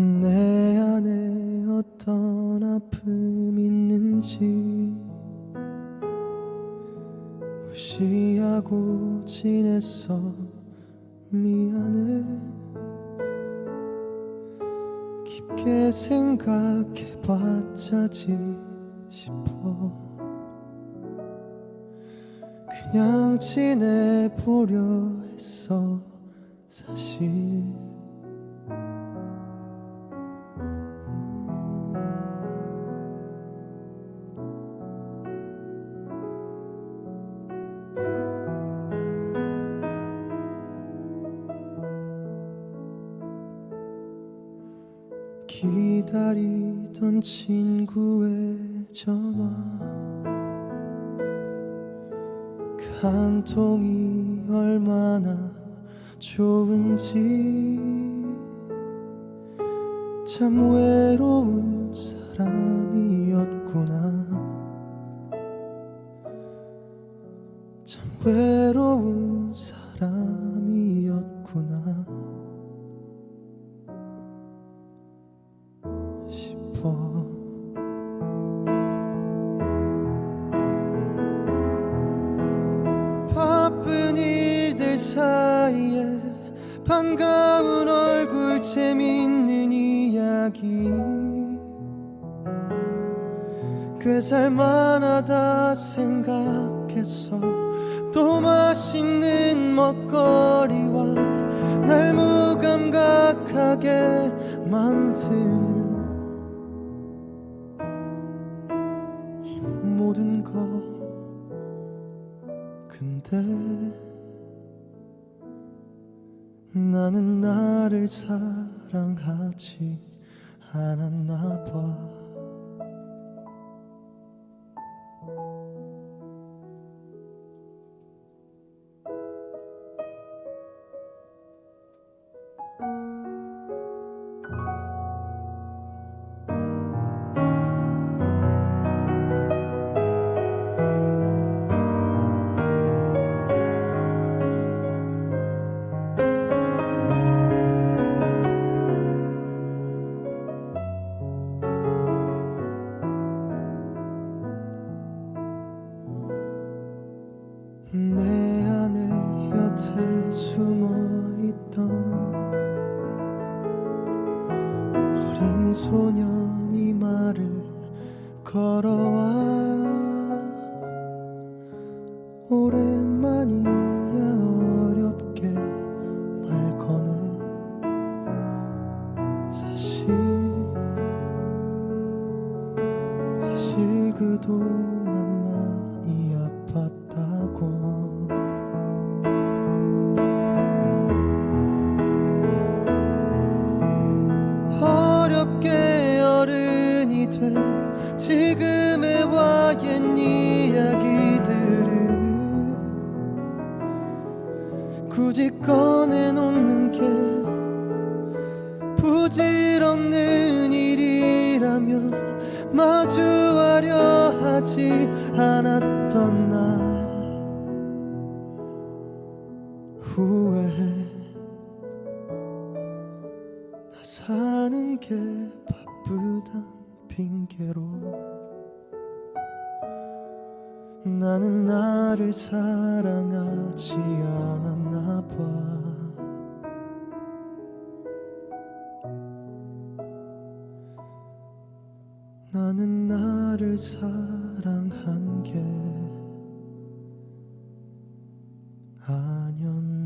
내 안에 어떤 아픔 있는지 무시하고 지냈어 미안해. 깊게 생각해봤자지 싶어. 그냥 지내보려 했어 사실 기다리던 친구의 전화. 그한 통이 얼마나 좋은지. 참 외로운 사람이었구나. 참 외로운 사람이었구나 싶어. 바쁜 일들 사이에 반가운 얼굴 재밌는 이야기. 꽤 살만하다 생각했어. 또 맛있는 먹거리와 날 무감각하게 만드는 모든 거 근데 나는 나를 사랑하지 않았나 봐 소년이 말을 걸어와. 오랜만이야 어렵게 말 거네 사실. 사실 그동안 지금의 와옛 이야기들을 굳이 꺼내놓는 게 부질없는 일이라며 마주하려 하지 않았던 날 후회해 나 사는 게 바쁘단 핑계로 나는 나를 사랑하지 않았나 봐. 나는 나를 사랑한 게 아니야